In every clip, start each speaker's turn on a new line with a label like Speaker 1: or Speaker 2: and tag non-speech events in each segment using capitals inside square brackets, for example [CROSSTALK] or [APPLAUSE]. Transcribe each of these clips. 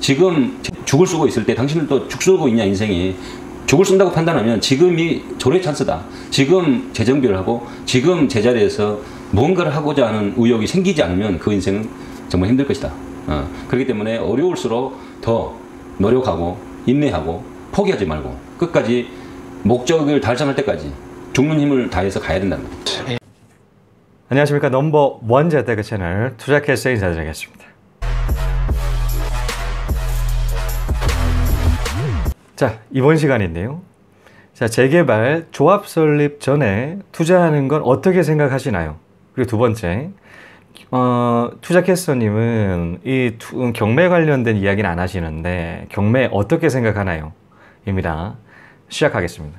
Speaker 1: 지금 죽을 쓰고 있을 때 당신들도 죽 쓰고 있냐 인생이 죽을 쓴다고 판단하면 지금이 조례 찬스다. 지금 재정비를 하고 지금 제자리에서 뭔가를 하고자 하는 의욕이 생기지 않으면 그 인생은 정말 힘들 것이다. 어, 그렇기 때문에 어려울수록 더 노력하고 인내하고 포기하지 말고 끝까지 목적을 달성할 때까지 죽는 힘을 다해서 가야 된다는 거죠.
Speaker 2: 안녕하십니까 넘버 원 재테크 채널 투자캐스터 인사드리겠습니다. 자 이번 시간인데요. 자 재개발 조합 설립 전에 투자하는 건 어떻게 생각하시나요? 그리고 두 번째 어, 투자캐스터님은 이 투, 경매 관련된 이야기는 안 하시는데 경매 어떻게 생각하나요? 입니다. 시작하겠습니다.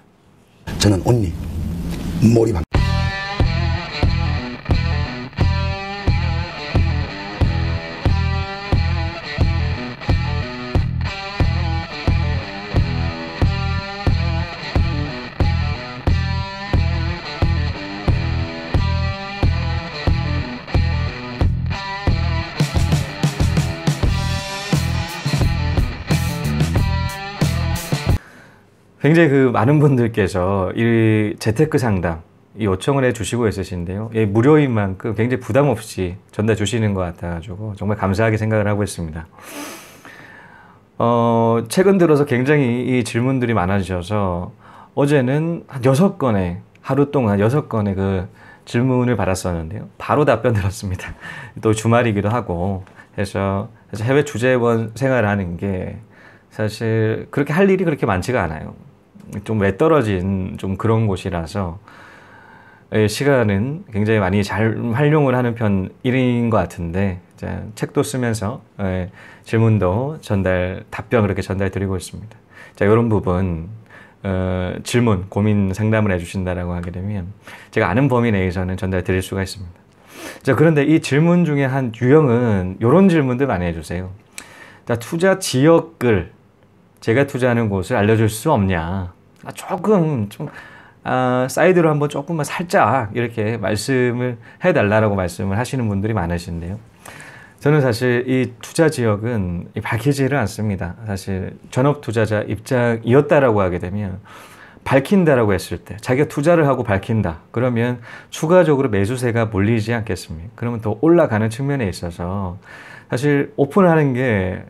Speaker 3: 저는 온리 몰입합니다.
Speaker 2: 굉장히 그 많은 분들께서 이 재테크 상담 이 요청을 해 주시고 있으신데요. 예, 무료인 만큼 굉장히 부담 없이 전달 주시는 것 같아가지고 정말 감사하게 생각을 하고 있습니다. 어, 최근 들어서 굉장히 이 질문들이 많아지셔서 어제는 한 여섯 건의 하루 동안 여섯 건의 그 질문을 받았었는데요. 바로 답변 들었습니다. 또 주말이기도 하고 해서 해외 주재원 생활하는 게 사실 그렇게 할 일이 그렇게 많지가 않아요. 좀 외떨어진 좀 그런 곳이라서 시간은 굉장히 많이 잘 활용을 하는 편인 것 같은데 책도 쓰면서 질문도 전달 답변 그렇게 전달 드리고 있습니다. 자 이런 부분 어, 질문 고민 상담을 해주신다라고 하게 되면 제가 아는 범위 내에서는 전달 드릴 수가 있습니다. 자 그런데 이 질문 중에 한 유형은 이런 질문들 많이 해주세요. 자 투자 지역을 제가 투자하는 곳을 알려줄 수 없냐? 아, 조금 좀 아, 사이드로 한번 조금만 살짝 이렇게 말씀을 해달라고 말씀을 하시는 분들이 많으신데요. 저는 사실 이 투자 지역은 밝히지를 않습니다. 사실 전업 투자자 입장이었다라고 하게 되면 밝힌다라고 했을 때 자기가 투자를 하고 밝힌다 그러면 추가적으로 매수세가 몰리지 않겠습니까? 그러면 더 올라가는 측면에 있어서 사실 오픈하는 게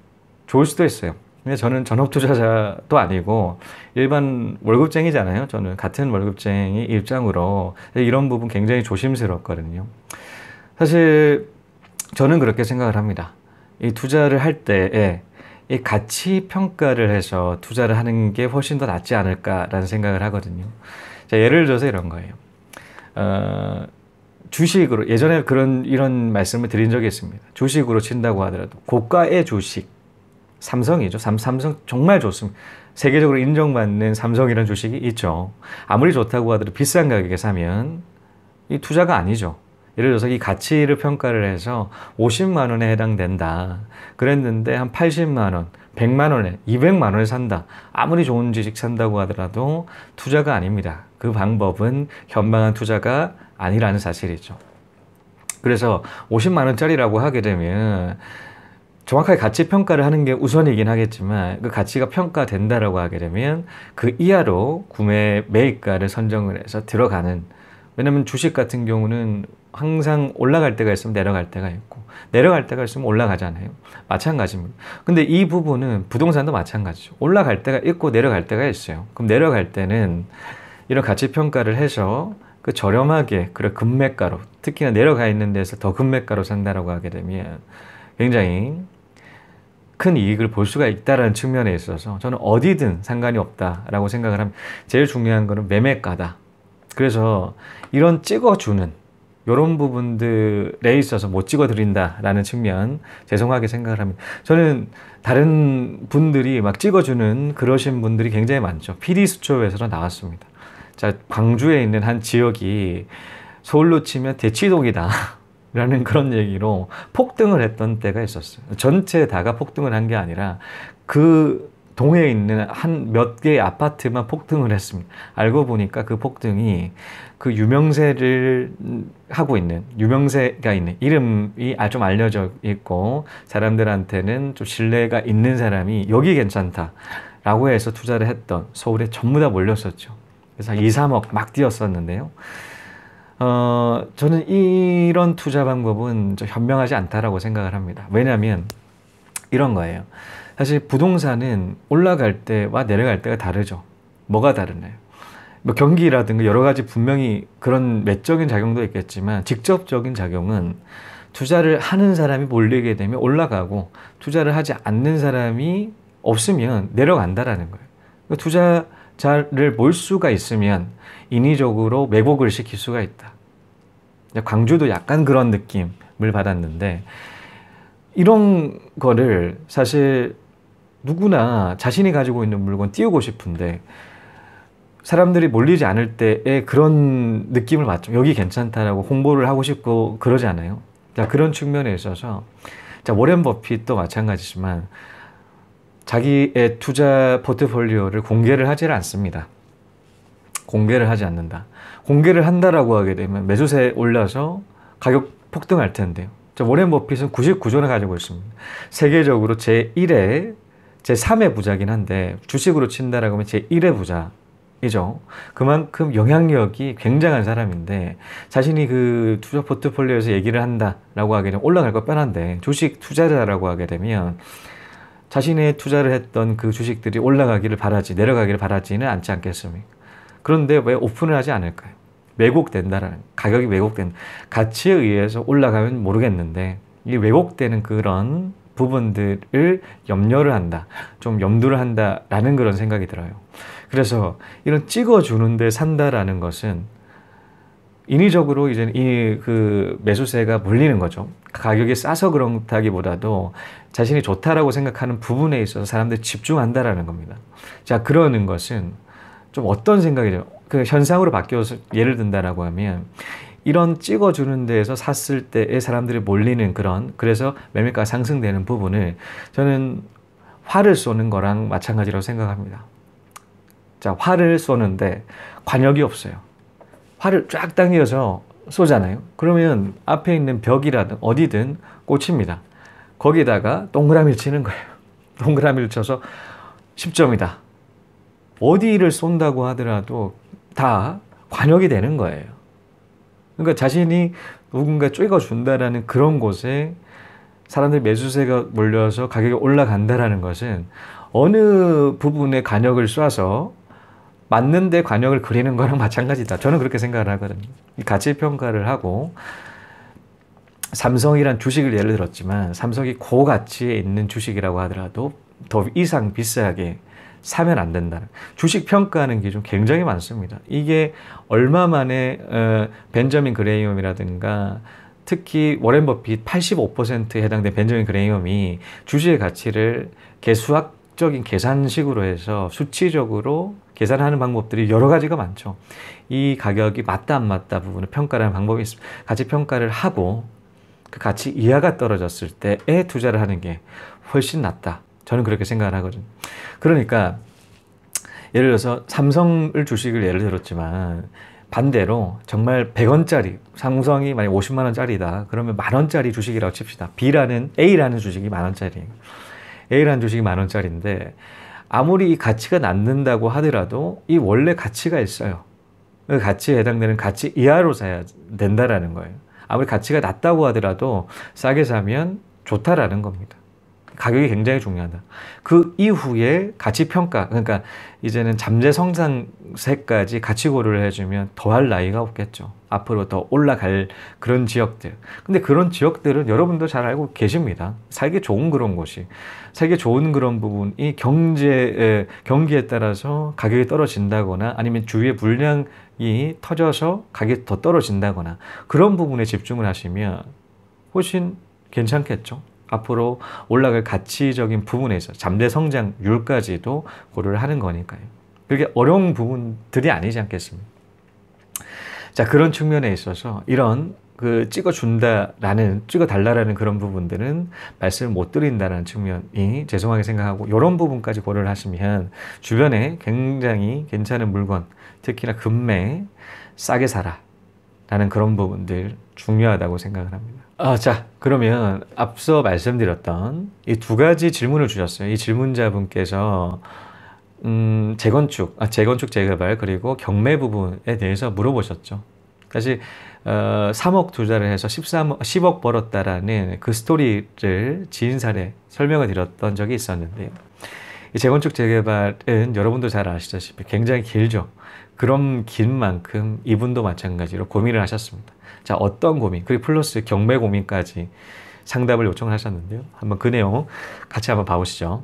Speaker 2: 좋을 수도 있어요. 근데 저는 전업 투자자도 아니고 일반 월급쟁이잖아요. 저는 같은 월급쟁이 입장으로 이런 부분 굉장히 조심스럽거든요. 사실 저는 그렇게 생각을 합니다. 이 투자를 할 때에 이 가치 평가를 해서 투자를 하는 게 훨씬 더 낫지 않을까라는 생각을 하거든요. 자, 예를 들어서 이런 거예요. 어, 주식으로 예전에 그런 이런 말씀을 드린 적이 있습니다. 주식으로 친다고 하더라도 고가의 주식 삼성이죠. 삼, 삼성 정말 좋습니다. 세계적으로 인정받는 삼성이라는 주식이 있죠. 아무리 좋다고 하더라도 비싼 가격에 사면 이 투자가 아니죠. 예를 들어서 이 가치를 평가를 해서 50만 원에 해당된다. 그랬는데 한 80만 원, 100만 원에, 200만 원에 산다. 아무리 좋은 주식 산다고 하더라도 투자가 아닙니다. 그 방법은 현명한 투자가 아니라는 사실이죠. 그래서 50만 원짜리라고 하게 되면 정확하게 가치 평가를 하는 게 우선이긴 하겠지만 그 가치가 평가된다라고 하게 되면 그 이하로 구매 매입가를 선정을 해서 들어가는 왜냐면 주식 같은 경우는 항상 올라갈 때가 있으면 내려갈 때가 있고 내려갈 때가 있으면 올라가잖아요. 마찬가지입니다. 근데 이 부분은 부동산도 마찬가지죠. 올라갈 때가 있고 내려갈 때가 있어요. 그럼 내려갈 때는 이런 가치 평가를 해서 그 저렴하게 그래 금매가로 특히나 내려가 있는 데서 더 금매가로 산다라고 하게 되면 굉장히 큰 이익을 볼 수가 있다는 측면에 있어서 저는 어디든 상관이 없다라고 생각을 합니다. 제일 중요한 거는 매매가다. 그래서 이런 찍어주는 이런 부분들에 있어서 못 찍어드린다라는 측면 죄송하게 생각을 합니다. 저는 다른 분들이 막 찍어주는 그러신 분들이 굉장히 많죠. PD 수초에서 나왔습니다. 자 광주에 있는 한 지역이 서울로 치면 대치동이다. 라는 그런 얘기로 폭등을 했던 때가 있었어요. 전체 다가 폭등을 한 게 아니라 그 동해에 있는 한 몇 개의 아파트만 폭등을 했습니다. 알고 보니까 그 폭등이 그 유명세를 하고 있는 유명세가 있는 이름이 아, 좀 알려져 있고 사람들한테는 좀 신뢰가 있는 사람이 여기 괜찮다 라고 해서 투자를 했던 서울에 전부 다 몰렸었죠. 그래서 2, 3억 막 뛰었었는데요. 어, 저는 이런 투자 방법은 좀 현명하지 않다라고 생각을 합니다. 왜냐하면 이런 거예요. 사실 부동산은 올라갈 때와 내려갈 때가 다르죠. 뭐가 다르나요? 뭐 경기라든가 여러 가지 분명히 그런 외적인 작용도 있겠지만 직접적인 작용은 투자를 하는 사람이 몰리게 되면 올라가고 투자를 하지 않는 사람이 없으면 내려간다라는 거예요. 그러니까 투자 자를 몰 수가 있으면 인위적으로 매복을 시킬 수가 있다. 광주도 약간 그런 느낌을 받았는데 이런 거를 사실 누구나 자신이 가지고 있는 물건 띄우고 싶은데 사람들이 몰리지 않을 때에 그런 느낌을 받죠. 여기 괜찮다라고 홍보를 하고 싶고 그러지 않아요. 자, 그런 측면에 있어서 자, 워렌 버핏도 마찬가지지만 자기의 투자 포트폴리오를 공개를 하지를 않습니다. 공개를 하지 않는다. 공개를 한다라고 하게 되면 매수세 올라서 가격 폭등할 텐데요. 자, 워렌 버핏은 99조나 가지고 있습니다. 세계적으로 제1의 제3의 부자긴 한데 주식으로 친다라고 하면 제1의 부자 이죠. 그만큼 영향력이 굉장한 사람인데 자신이 그 투자 포트폴리오에서 얘기를 한다라고 하게 되면 올라갈 거 뻔한데 주식 투자자라고 하게 되면 자신의 투자를 했던 그 주식들이 올라가기를 바라지 내려가기를 바라지는 않지 않겠습니까? 그런데 왜 오픈을 하지 않을까요? 왜곡된다라는 가격이 왜곡된 가치에 의해서 올라가면 모르겠는데 이 왜곡되는 그런 부분들을 염려를 한다. 좀 염두를 한다라는 그런 생각이 들어요. 그래서 이런 찍어주는데 산다라는 것은 인위적으로 이제 이 그 매수세가 몰리는 거죠. 가격이 싸서 그렇다기보다도 자신이 좋다라고 생각하는 부분에 있어서 사람들이 집중한다라는 겁니다. 자, 그러는 것은 좀 어떤 생각이죠? 그 현상으로 바뀌어서 예를 든다라고 하면 이런 찍어주는 데에서 샀을 때에 사람들이 몰리는 그런 그래서 매매가 상승되는 부분을 저는 활을 쏘는 거랑 마찬가지라고 생각합니다. 자, 활을 쏘는데 관역이 없어요. 활을 쫙 당겨서 쏘잖아요. 그러면 앞에 있는 벽이라든 어디든 꽂힙니다. 거기다가 동그라미를 치는 거예요. [LAUGHS] 동그라미를 쳐서 10점이다. 어디를 쏜다고 하더라도 다 관역이 되는 거예요. 그러니까 자신이 누군가 쪼개준다라는 그런 곳에 사람들 매수세가 몰려서 가격이 올라간다라는 것은 어느 부분에 관역을 쏴서 맞는데 관역을 그리는 거랑 [LAUGHS] 마찬가지다. 저는 그렇게 생각을 하거든요. 가치 평가를 하고 삼성이란 주식을 예를 들었지만 삼성이 고가치에 있는 주식이라고 하더라도 더 이상 비싸게 사면 안 된다. 주식 평가하는 기준 굉장히 많습니다. 이게 얼마 만에 어, 벤저민 그레이엄이라든가 특히 워렌 버핏 85%에 해당된 벤저민 그레이엄이 주식의 가치를 개수학 적인 계산식으로 해서 수치적으로 계산하는 방법들이 여러 가지가 많죠. 이 가격이 맞다 안 맞다 부분을 평가하는 방법이 있습니다. 가치 평가를 하고 그 가치 이하가 떨어졌을 때에 투자를 하는 게 훨씬 낫다. 저는 그렇게 생각을 하거든요. 그러니까 예를 들어서 삼성을 주식을 예를 들었지만 반대로 정말 100원짜리 삼성이 만약 50만 원짜리다 그러면 만 원짜리 주식이라고 칩시다. B라는 A라는 주식이 만 원짜리예요. A라는 주식이 만 원짜리인데 아무리 이 가치가 낮는다고 하더라도 이 원래 가치가 있어요. 그 가치에 해당되는 가치 이하로 사야 된다라는 거예요. 아무리 가치가 낮다고 하더라도 싸게 사면 좋다라는 겁니다. 가격이 굉장히 중요하다. 그 이후에 가치 평가, 그러니까 이제는 잠재 성장세까지 가치 고려를 해주면 더할 나이가 없겠죠. 앞으로 더 올라갈 그런 지역들. 근데 그런 지역들은 여러분도 잘 알고 계십니다. 살기 좋은 그런 곳이. 살기 좋은 그런 부분이 경제, 경기에 따라서 가격이 떨어진다거나 아니면 주위에 물량이 터져서 가격이 더 떨어진다거나 그런 부분에 집중을 하시면 훨씬 괜찮겠죠. 앞으로 올라갈 가치적인 부분에서 잠재 성장률까지도 고려를 하는 거니까요. 그게 어려운 부분들이 아니지 않겠습니까? 자, 그런 측면에 있어서 이런 그 찍어준다라는 찍어달라라는 그런 부분들은 말씀을 못 드린다는 측면이 죄송하게 생각하고 이런 부분까지 고려를 하시면 주변에 굉장히 괜찮은 물건 특히나 금매 싸게 사라 라는 그런 부분들 중요하다고 생각을 합니다. 아, 자, 그러면 앞서 말씀드렸던 이 두 가지 질문을 주셨어요. 이 질문자분께서 음, 재건축, 아, 재건축 재개발 그리고 경매 부분에 대해서 물어보셨죠. 사실 어, 3억 투자를 해서 13, 10억 벌었다라는 그 스토리를 지인 사례 설명을 드렸던 적이 있었는데요. 이 재건축 재개발은 여러분도 잘 아시다시피 굉장히 길죠. 그런 긴 만큼 이분도 마찬가지로 고민을 하셨습니다. 자, 어떤 고민, 그리고 플러스 경매 고민까지 상담을 요청하셨는데요. 한번 그 내용 같이 한번 봐보시죠.